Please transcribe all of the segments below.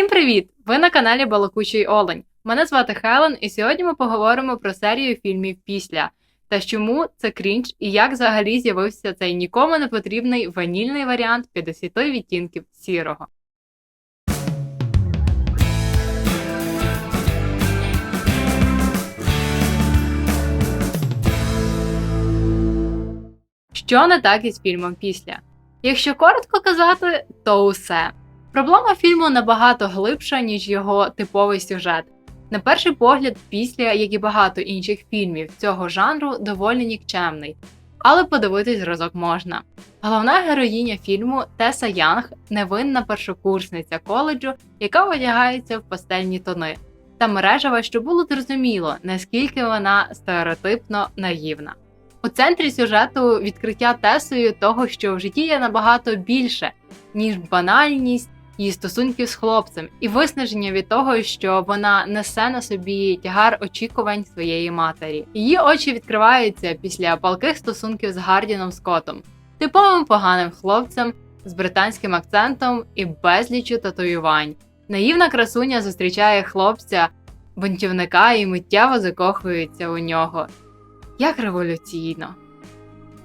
Всім привіт! Ви на каналі Балакучий Олень. Мене звати Хелен, і сьогодні ми поговоримо про серію фільмів після та чому це крінж і як взагалі з'явився цей нікому не потрібний ванільний варіант 50 відтінків сірого. Що не так із фільмом після? Якщо коротко казати, то усе. Проблема фільму набагато глибша, ніж його типовий сюжет. На перший погляд, після, як і багато інших фільмів цього жанру, доволі нікчемний, але подивитись зразок можна. Головна героїня фільму Теса Янг невинна першокурсниця коледжу, яка одягається в пастельні тони, та мережева, що було зрозуміло, наскільки вона стереотипно наївна. У центрі сюжету відкриття Тесою того, що в житті є набагато більше, ніж банальність її стосунків з хлопцем, і виснаження від того, що вона несе на собі тягар очікувань своєї матері. Її очі відкриваються після палких стосунків з Гардіном Скоттом, типовим поганим хлопцем з британським акцентом і безлічю татуювань. Наївна красуня зустрічає хлопця, бунтівника і миттєво закохується у нього. Як революційно!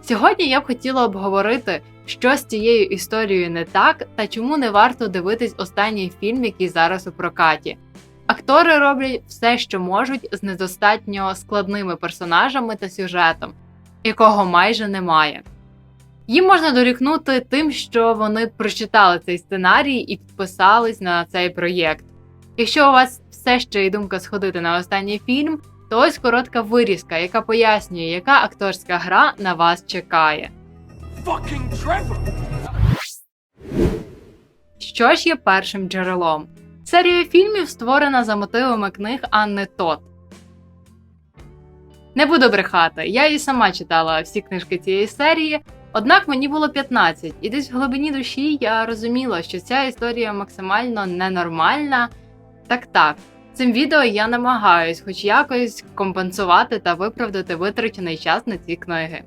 Сьогодні я б хотіла обговорити, що з цією історією не так та чому не варто дивитись останній фільм, який зараз у прокаті. Актори роблять все, що можуть, з недостатньо складними персонажами та сюжетом, якого майже немає. Їм можна дорікнути тим, що вони прочитали цей сценарій і підписались на цей проєкт. Якщо у вас все ще є думка сходити на останній фільм, то ось коротка вирізка, яка пояснює, яка акторська гра на вас чекає. Fucking Trevor! Що ж є першим джерелом? Серія фільмів створена за мотивами книг Анни Тот. Не буду брехати, я і сама читала всі книжки цієї серії, однак мені було 15, і десь в глибині душі я розуміла, що ця історія максимально ненормальна. Так так, цим відео я намагаюсь хоч якось компенсувати та виправдати витрачений час на ці книги.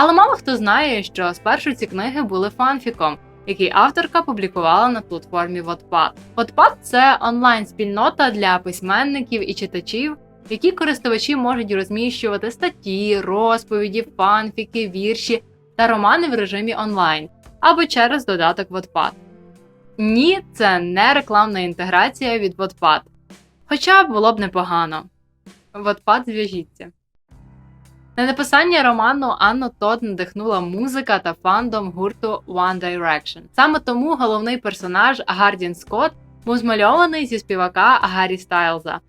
Але мало хто знає, що спершу ці книги були фанфіком, який авторка публікувала на платформі Wattpad. Wattpad – це онлайн-спільнота для письменників і читачів, в якій користувачі можуть розміщувати статті, розповіді, фанфіки, вірші та романи в режимі онлайн або через додаток Wattpad. Ні, це не рекламна інтеграція від Wattpad. Хоча було б непогано. Wattpad зв'яжіться. На написання роману Анну Тод надихнула музика та фандом гурту One Direction. Саме тому головний персонаж Гардін Скотт був змальований зі співака Гаррі Стайлза.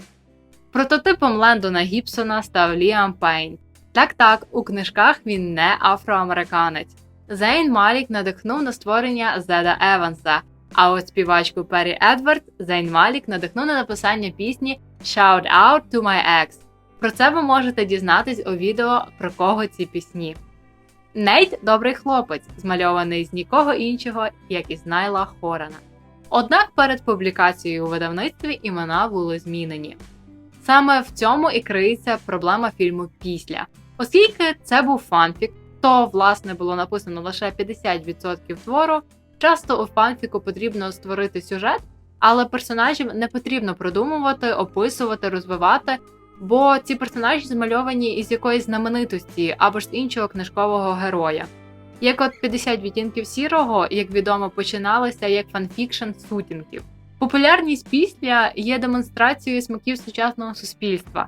Прототипом Лендона Гібсона став Ліам Пейн. Так так, у книжках він не афроамериканець. Зейн Малік надихнув на створення Зеда Еванса, а от співачку Пері Едвард Зейн Малік надихнув на написання пісні Shout Out to My Ex. Про це ви можете дізнатись у відео про кого ці пісні. Нейт добрий хлопець, змальований з нікого іншого, як із Найла Хорана. Однак перед публікацією у видавництві імена були змінені. Саме в цьому і криється проблема фільму після. Оскільки це був фанфік, то власне було написано лише 50% твору. Часто у фанфіку потрібно створити сюжет, але персонажів не потрібно продумувати, описувати, розвивати, бо ці персонажі змальовані із якоїсь знаменитості або ж іншого книжкового героя. Як от 50 відтінків сірого, як відомо, починалися як фанфікшн сутінків. Популярність після є демонстрацією смаків сучасного суспільства.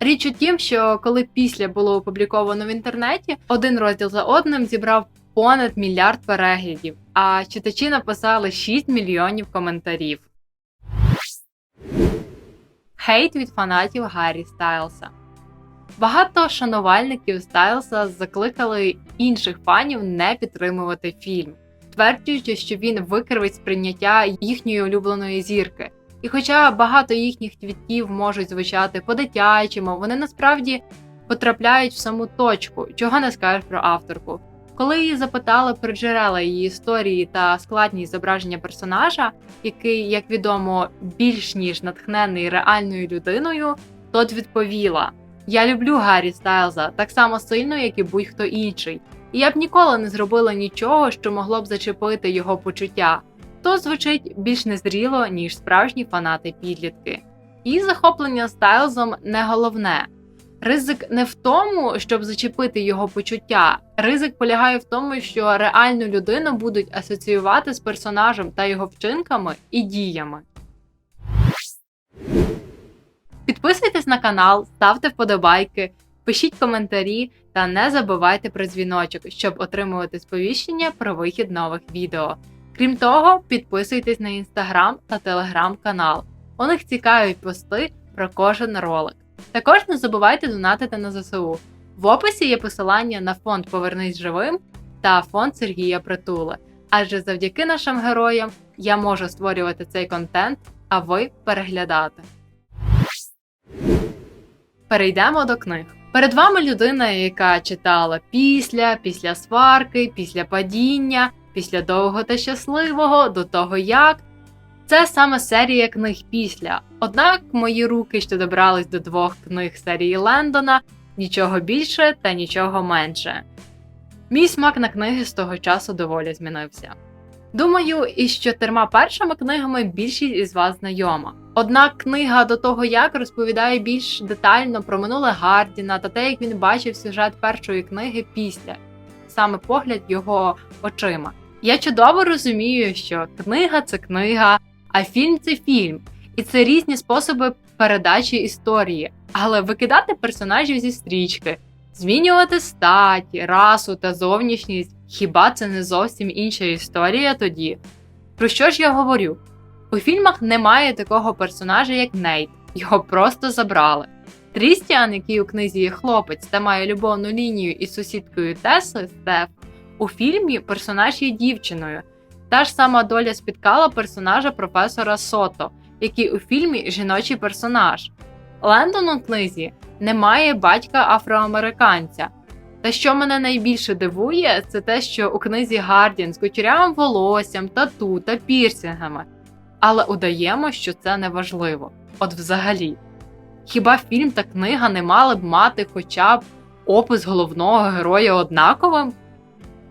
Річ у тім, що коли після було опубліковано в інтернеті, один розділ за одним зібрав понад мільярд переглядів, а читачі написали 6 мільйонів коментарів. Хейт від фанатів Гаррі Стайлса. Багато шанувальників Стайлса закликали інших фанів не підтримувати фільм, тверджуючи, що він викривить сприйняття їхньої улюбленої зірки. І хоча багато їхніх твітів можуть звучати по-дитячому, вони насправді потрапляють в саму точку, чого не скажеш про авторку. Коли її запитали про джерела її історії та складність зображення персонажа, який, як відомо, більш ніж натхнений реальною людиною, тот відповіла: Я люблю Гаррі Стайлза так само сильно, як і будь-хто інший, і я б ніколи не зробила нічого, що могло б зачепити його почуття. то звучить більш незріло, ніж справжні фанати підлітки. І захоплення Стайлзом не головне. Ризик не в тому, щоб зачепити його почуття. Ризик полягає в тому, що реальну людину будуть асоціювати з персонажем та його вчинками і діями. Підписуйтесь на канал, ставте вподобайки, пишіть коментарі та не забувайте про дзвіночок, щоб отримувати сповіщення про вихід нових відео. Крім того, підписуйтесь на інстаграм та телеграм-канал. У них цікаві пости про кожен ролик. Також не забувайте донатити на ЗСУ. В описі є посилання на фонд Повернись живим та фонд Сергія Притули. Адже завдяки нашим героям я можу створювати цей контент, а ви переглядати. Перейдемо до книг. Перед вами людина, яка читала після, після сварки, після падіння, після довго та щасливого, до того як. Це саме серія книг після. Однак мої руки ще добрались до двох книг серії Лендона, нічого більше та нічого менше. Мій смак на книги з того часу доволі змінився. Думаю, із чотирма першими книгами більшість із вас знайома. Однак книга до того як розповідає більш детально про минуле Гардіна та те, як він бачив сюжет першої книги після, саме погляд його очима. Я чудово розумію, що книга це книга, а фільм це фільм, і це різні способи передачі історії, але викидати персонажів зі стрічки, змінювати стать, расу та зовнішність хіба це не зовсім інша історія тоді? Про що ж я говорю? У фільмах немає такого персонажа, як Нейт, його просто забрали. Трістіан, який у книзі є хлопець та має любовну лінію із сусідкою Тесли Стеф, у фільмі персонаж є дівчиною. Та ж сама доля спіткала персонажа професора Сото, який у фільмі жіночий персонаж. Лендон у книзі немає батька афроамериканця. Та що мене найбільше дивує, це те, що у книзі Гардіан з кучерявим волоссям, тату та пірсінгами. Але удаємо, що це не важливо. От взагалі. Хіба фільм та книга не мали б мати хоча б опис головного героя однаковим?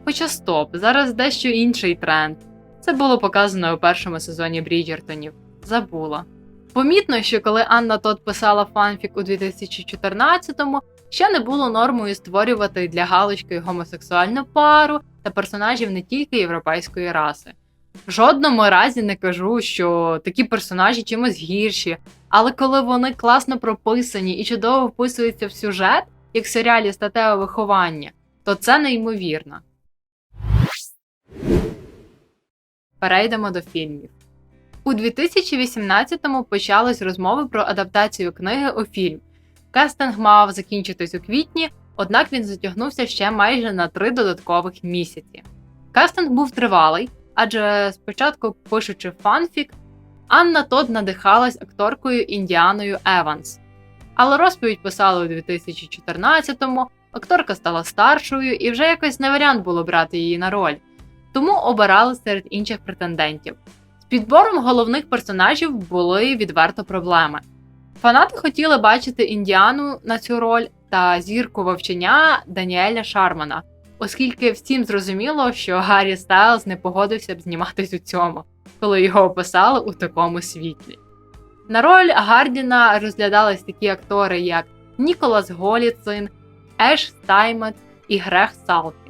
Хоча стоп, зараз дещо інший тренд. Це було показано у першому сезоні Бріджертонів. Забула. Помітно, що коли Анна Тот писала фанфік у 2014-му, ще не було нормою створювати для галочки гомосексуальну пару та персонажів не тільки європейської раси. В жодному разі не кажу, що такі персонажі чимось гірші, але коли вони класно прописані і чудово вписуються в сюжет, як в серіалі статеве виховання, то це неймовірно. Перейдемо до фільмів. У 2018-му почались розмови про адаптацію книги у фільм. Кастинг мав закінчитись у квітні, однак він затягнувся ще майже на три додаткових місяці. Кастинг був тривалий, адже спочатку, пишучи фанфік, Анна Тод надихалась акторкою Індіаною Еванс. Але розповідь писали у 2014-му, акторка стала старшою і вже якось не варіант було брати її на роль, тому обирали серед інших претендентів. З підбором головних персонажів були відверто проблеми. Фанати хотіли бачити Індіану на цю роль та зірку вовчення Даніеля Шармана, оскільки всім зрозуміло, що Гаррі Стайлз не погодився б зніматись у цьому, коли його описали у такому світлі. На роль Гардіна розглядались такі актори, як Ніколас Голіцин, Еш Стаймет і Грег Салкін.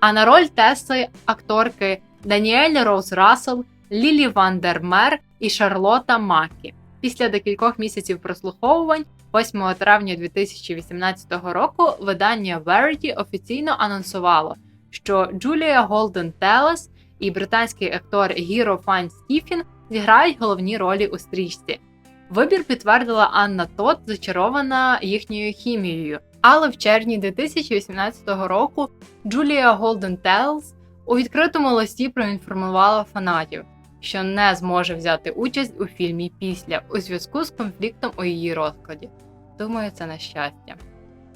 А на роль Теси акторки Даніель Роуз Рассел, Лілі Ван дер Мер і Шарлота Макі. Після декількох місяців прослуховувань, 8 травня 2018 року, видання Verity офіційно анонсувало, що Джулія Голден Телес і британський актор Гіро Файн Стіфін зіграють головні ролі у стрічці. Вибір підтвердила Анна Тот, зачарована їхньою хімією. Але в червні 2018 року Джулія Голден Телс у відкритому листі проінформувала фанатів, що не зможе взяти участь у фільмі після у зв'язку з конфліктом у її розкладі. Думаю, це на щастя.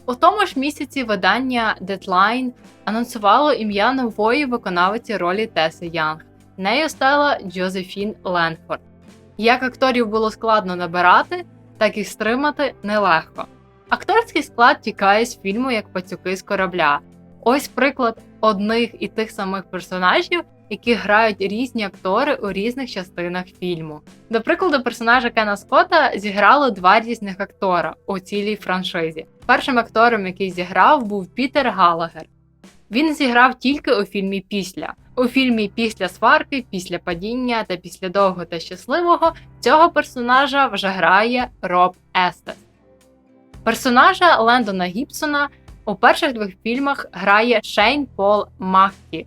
У тому ж місяці видання Deadline анонсувало ім'я нової виконавиці ролі Теси Янг. Нею стала Джозефін Ленфорд. Як акторів було складно набирати, так і стримати нелегко. Акторський склад тікає з фільму як пацюки з корабля. Ось приклад одних і тих самих персонажів які грають різні актори у різних частинах фільму. До прикладу, персонажа Кена Скотта зіграли два різних актора у цілій франшизі. Першим актором, який зіграв, був Пітер Галагер. Він зіграв тільки у фільмі Після. У фільмі Після сварки, після падіння та після довго та щасливого цього персонажа вже грає Роб Естес. Персонажа Лендона Гібсона у перших двох фільмах грає Шейн Пол Маккі.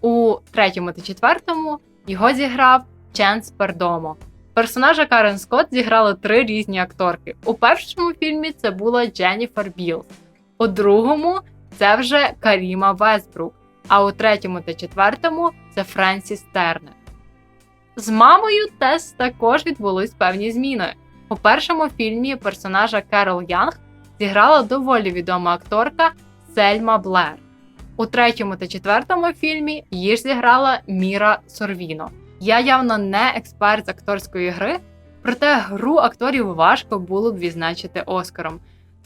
У третьому та четвертому його зіграв Ченс Пердомо. Персонажа Карен Скотт зіграли три різні акторки. У першому фільмі це була Дженніфер Білл, у другому це вже Каріма Весбрук, а у третьому та четвертому це Френсіс Тернер. З мамою Тес також відбулись певні зміни. У першому фільмі персонажа Керол Янг зіграла доволі відома акторка Сельма Блер. У третьому та четвертому фільмі її ж зіграла Міра Сорвіно. Я явно не експерт з акторської гри, проте гру акторів важко було б відзначити Оскаром.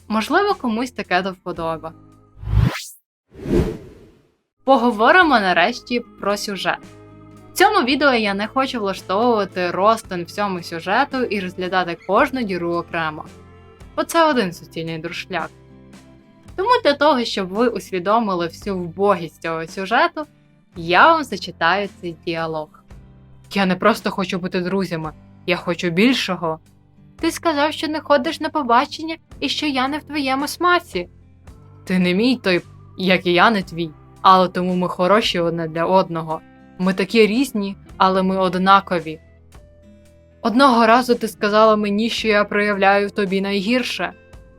Можливо, комусь таке до вподоби. Поговоримо нарешті про сюжет. В цьому відео я не хочу влаштовувати розтин всьому сюжету і розглядати кожну діру окремо. Бо це один суцільний дуршляк. Тому для того, щоб ви усвідомили всю вбогість цього сюжету, я вам зачитаю цей діалог. Я не просто хочу бути друзями, я хочу більшого. Ти сказав, що не ходиш на побачення і що я не в твоєму смаці. Ти не мій той, як і я не твій, але тому ми хороші одне для одного. Ми такі різні, але ми однакові. Одного разу ти сказала мені, що я проявляю в тобі найгірше.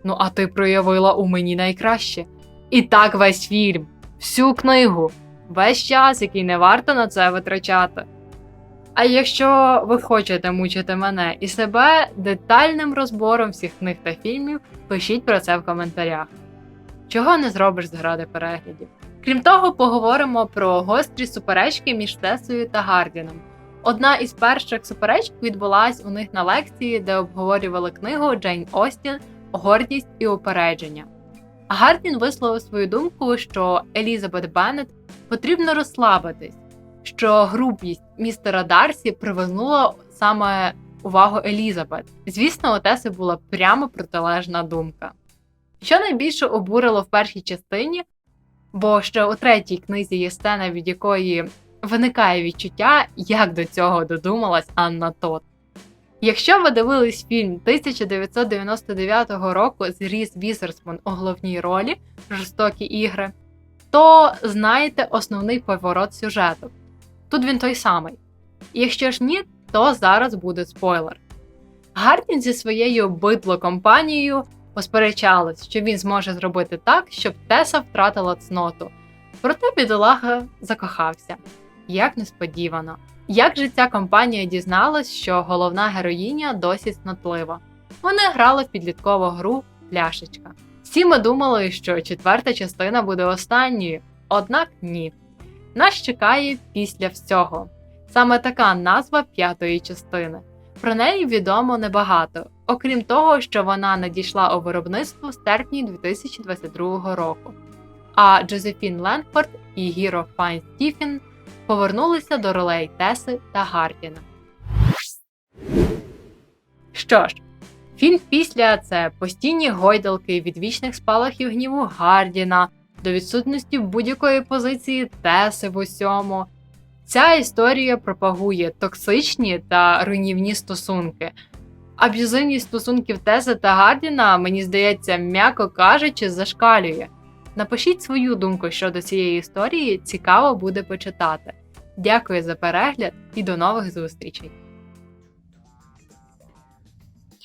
Ну, а ти проявила у мені найкраще. І так весь фільм, всю книгу, весь час, який не варто на це витрачати. А якщо ви хочете мучити мене і себе детальним розбором всіх книг та фільмів, пишіть про це в коментарях. Чого не зробиш заради переглядів? Крім того, поговоримо про гострі суперечки між Тесою та Гардіном. Одна із перших суперечок відбулась у них на лекції, де обговорювали книгу Джейн Остін Гордість і упередження. Гардін висловив свою думку, що Елізабет Беннет потрібно розслабитись, що грубість містера Дарсі привернула саме увагу Елізабет. Звісно, у Теси була прямо протилежна думка. Що найбільше обурило в першій частині, бо ще у третій книзі є сцена, від якої виникає відчуття, як до цього додумалась Анна Тот. Якщо ви дивились фільм 1999 року з Різ Візерсман у головній ролі Жорстокі ігри, то знаєте основний поворот сюжету. Тут він той самий. Якщо ж ні, то зараз буде спойлер. Гардін зі своєю бидло компанією посперечались, що він зможе зробити так, щоб Теса втратила цноту. Проте бідолага закохався. Як несподівано. Як же ця компанія дізналась, що головна героїня досі цнотлива? Вони грали в підліткову гру Пляшечка. Всі ми думали, що четверта частина буде останньою, однак ні. Нас чекає після всього. Саме така назва п'ятої частини. Про неї відомо небагато, окрім того, що вона надійшла у виробництво в серпні 2022 року. А Джозефін Ленфорд і Гіро Файн Стіфін повернулися до ролей Теси та Гардіна. Що ж, фільм після це постійні гойдалки від вічних спалахів гніву Гардіна до відсутності будь-якої позиції Теси в усьому. Ця історія пропагує токсичні та руйнівні стосунки. Аб'юзивність стосунків Теси та Гардіна, мені здається, м'яко кажучи, зашкалює. Напишіть свою думку щодо цієї історії, цікаво буде почитати. Дякую за перегляд і до нових зустрічей.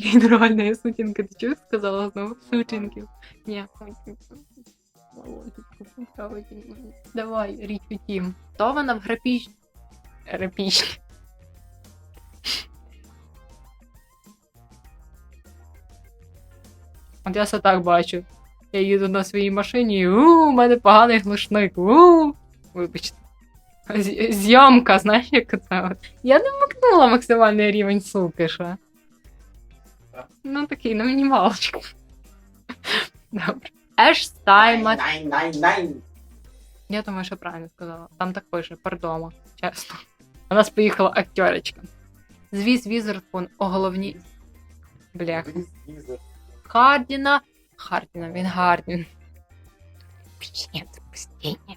Генеральна сутінка, ти чого сказала знову? Сутінків. Ні. Давай, річ у тім. То вона в грапіч. Грапіч. От я все так бачу. Я їду на своїй машині, і у, у мене поганий глушник. У, вибачте. Зйомка, знаєш, як це? Я не вмикнула максимальний рівень суки, що. Ну такий, на мінімалочку. Добре. Еш nein. Я думаю, що правильно сказала. Там так пише, пардома, чесно. У нас поїхала актерочка. Звіз Візерфун у головній. Блях. Хардіна. Хардіна, він Гардін. П'є допустіння.